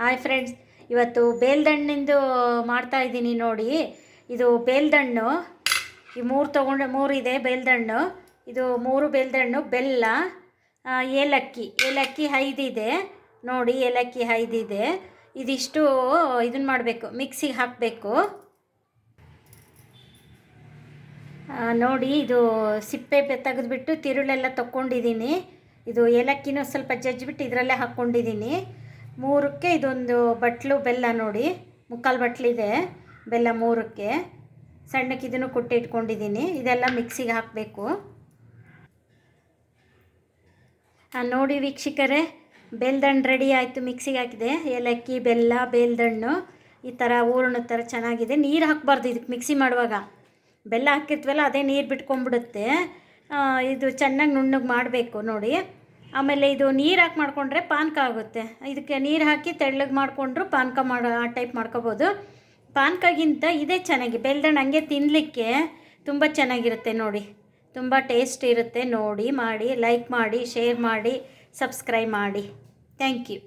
Hi friends ಇವತ್ತು ಬೇಲ್ದಣ್ಣಿಂದು ಮಾಡ್ತಾ ಇದ್ದೀನಿ ನೋಡಿ. ಇದು ಬೇಲ್ದಣ್ಣು. ಈ ಮೂರು ತೊಗೊಂಡು ಮೂರು ಇದೆ ಬೇಲ್ದಣ್ಣು. ಇದು ಮೂರು ಬೇಲ್ದಣ್ಣು, ಬೆಲ್ಲ ಏಲಕ್ಕಿ. ಏಲಕ್ಕಿ ಐದಿದೆ ನೋಡಿ, ಏಲಕ್ಕಿ ಐದಿದೆ ಇದಿಷ್ಟು ಇದನ್ನ ಮಾಡಬೇಕು, ಮಿಕ್ಸಿಗೆ ಹಾಕಬೇಕು. ನೋಡಿ, ಇದು ಸಿಪ್ಪೆ ತೆಗೆದುಬಿಟ್ಟು ತಿರುಳೆಲ್ಲ ತಗೊಂಡಿದ್ದೀನಿ ಇದು ಏಲಕ್ಕಿನೂ ಸ್ವಲ್ಪ ಜಜ್ಜಿಬಿಟ್ಟು ಇದರಲ್ಲೇ ಹಾಕ್ಕೊಂಡಿದ್ದೀನಿ. ಮೂರಕ್ಕೆ ಇದೊಂದು ಬಟ್ಲು ಬೆಲ್ಲ ನೋಡಿ. ಮುಕ್ಕಾಲು ಬಟ್ಲಿದೆ ಬೆಲ್ಲ ಮೂರಕ್ಕೆ. ಸಣ್ಣಕ್ಕೆ ಇದನ್ನು ಕೊಟ್ಟು ಇಟ್ಕೊಂಡಿದ್ದೀನಿ. ಇದೆಲ್ಲ ಮಿಕ್ಸಿಗೆ ಹಾಕಬೇಕು. ನೋಡಿ ವೀಕ್ಷಕರೇ, ಬೇಲ್ದಣ್ಣು ರೆಡಿ ಆಯಿತು, ಮಿಕ್ಸಿಗೆ ಹಾಕಿದೆ. ಏಲಕ್ಕಿ, ಬೆಲ್ಲ, ಬೇಲ್ದಣ್ಣು, ಈ ಥರ ಹೂರಣ ಥರ ಚೆನ್ನಾಗಿದೆ. ನೀರು ಹಾಕಬಾರ್ದು ಇದಕ್ಕೆ ಮಿಕ್ಸಿ ಮಾಡುವಾಗ. ಬೆಲ್ಲ ಹಾಕಿರ್ತೀವಲ್ಲ, ಅದೇ ನೀರು ಬಿಟ್ಕೊಂಡ್ಬಿಡುತ್ತೆ. ಇದು ಚೆನ್ನಾಗಿ ನುಣ್ಣಗೆ ಮಾಡಬೇಕು ನೋಡಿ. ಆಮೇಲೆ ಇದು ನೀರು ಹಾಕಿ ಮಾಡಿಕೊಂಡ್ರೆ ಪಾನಕ ಆಗುತ್ತೆ. ಇದಕ್ಕೆ ನೀರು ಹಾಕಿ ತೆಳ್ಳಗೆ ಮಾಡಿಕೊಂಡ್ರು ಪಾನಕ ಮಾಡೋ ಆ ಟೈಪ್ ಮಾಡ್ಕೋಬೋದು. ಪಾನಕಗಿಂತ ಇದೇ ಚೆನ್ನಾಗಿ, ಬೆಲ್ದಣ್ಣ ಹಂಗೆ ತಿನ್ನಲಿಕ್ಕೆ ತುಂಬ ಚೆನ್ನಾಗಿರುತ್ತೆ ನೋಡಿ. ತುಂಬ ಟೇಸ್ಟ್ ಇರುತ್ತೆ ನೋಡಿ, ಮಾಡಿ ಲೈಕ್ ಮಾಡಿ ಶೇರ್ ಮಾಡಿ ಸಬ್ಸ್ಕ್ರೈಬ್ ಮಾಡಿ. Thank you